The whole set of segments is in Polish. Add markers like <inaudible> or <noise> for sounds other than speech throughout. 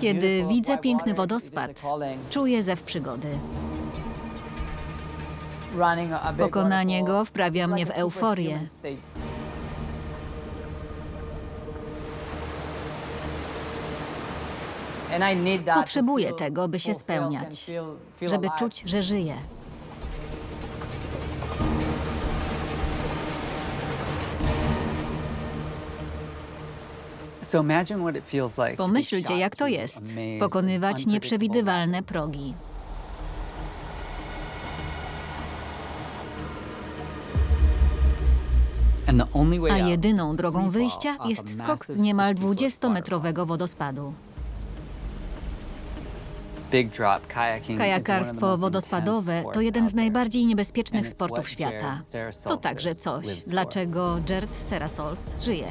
Kiedy widzę piękny wodospad, czuję zew przygody. Pokonanie go wprawia mnie w euforię. Potrzebuję tego, by się spełniać, żeby czuć, że żyję. Pomyślcie, jak to jest pokonywać nieprzewidywalne progi. A jedyną drogą wyjścia jest skok z niemal 20-metrowego wodospadu. Kajakarstwo wodospadowe to jeden z najbardziej niebezpiecznych sportów świata. To także coś, dlaczego Gerd Serasols żyje.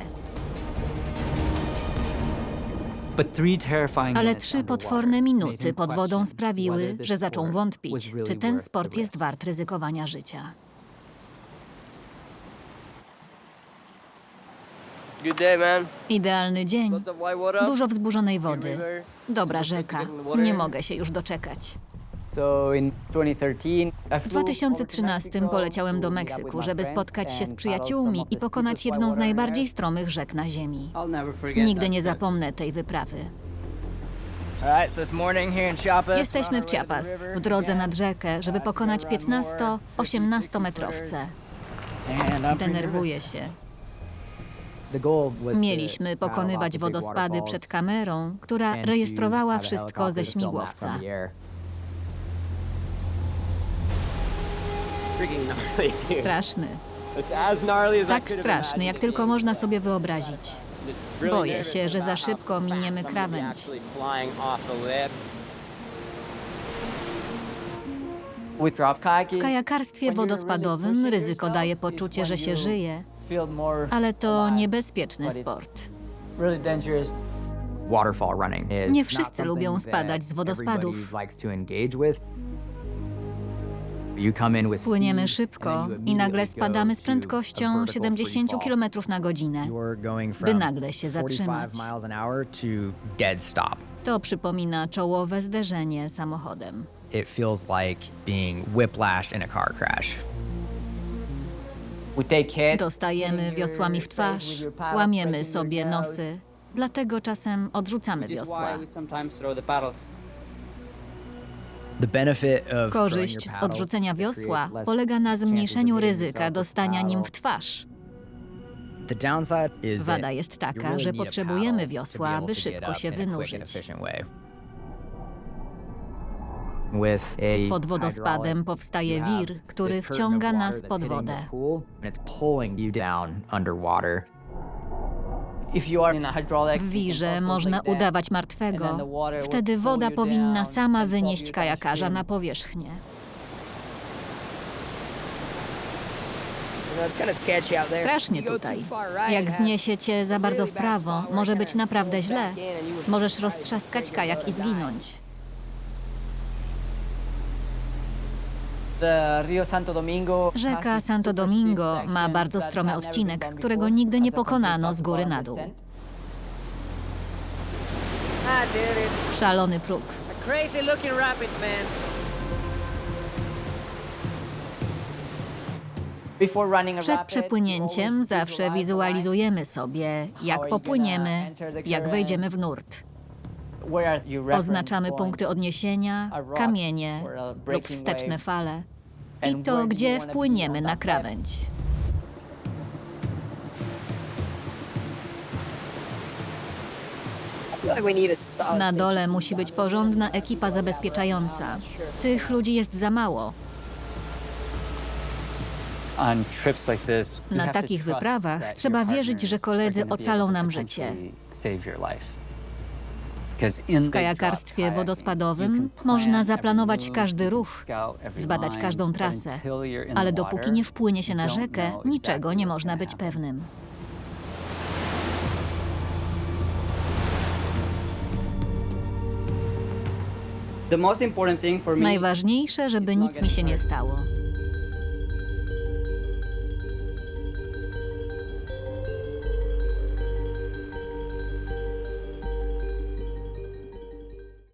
Ale trzy potworne minuty pod wodą sprawiły, że zaczął wątpić, czy ten sport jest wart ryzykowania życia. Idealny dzień, dużo wzburzonej wody, dobra rzeka. Nie mogę się już doczekać. So in 2013, W 2013 poleciałem do Meksyku, żeby spotkać się z przyjaciółmi i pokonać jedną z najbardziej stromych rzek na Ziemi. Nigdy nie zapomnę tej wyprawy. Jesteśmy w Chiapas, w drodze nad rzekę, żeby pokonać 15-18 metrowce. Denerwuję się. Mieliśmy pokonywać wodospady przed kamerą, która rejestrowała wszystko ze śmigłowca. <laughs> Straszny. Tak straszny, jak tylko można sobie wyobrazić. Boję się, że za szybko miniemy krawędź. W kajakarstwie wodospadowym ryzyko daje poczucie, że się żyje, ale to niebezpieczny sport. Nie wszyscy lubią spadać z wodospadów. Płyniemy szybko i nagle spadamy z prędkością vertical 70 free fall. km na godzinę. You're going by from nagle się 45 zatrzymać. miles an hour to dead stop. To przypomina czołowe zderzenie samochodem. It feels like being whiplashed in a car crash. Dostajemy wiosłami w twarz, łamiemy sobie nosy, dlatego czasem odrzucamy wiosła. Korzyść z odrzucenia wiosła polega na zmniejszeniu ryzyka dostania nim w twarz. Wada jest taka, że potrzebujemy wiosła, able by to get szybko się wynurzyć. Pod wodospadem powstaje wir, który wciąga nas pod wodę. W wirze można udawać martwego. Wtedy woda powinna sama wynieść kajakarza na powierzchnię. Strasznie tutaj. Jak it has zniesie cię za bardzo w prawo, może być naprawdę źle. Możesz roztrzaskać kajak i zginąć. Rzeka Santo Domingo ma bardzo stromy odcinek, którego nigdy nie pokonano z góry na dół. Szalony próg. Przed przepłynięciem zawsze wizualizujemy sobie, jak popłyniemy, jak wejdziemy w nurt. Oznaczamy punkty odniesienia, kamienie lub wsteczne fale i to, gdzie wpłyniemy na krawędź. Na dole musi być porządna ekipa zabezpieczająca. Tych ludzi jest za mało. Na takich wyprawach trzeba wierzyć, że koledzy ocalą nam życie. W kajakarstwie wodospadowym można zaplanować każdy ruch, zbadać każdą trasę, ale dopóki nie wpłynie się na rzekę, niczego nie można być pewnym. Najważniejsze, żeby nic mi się nie stało.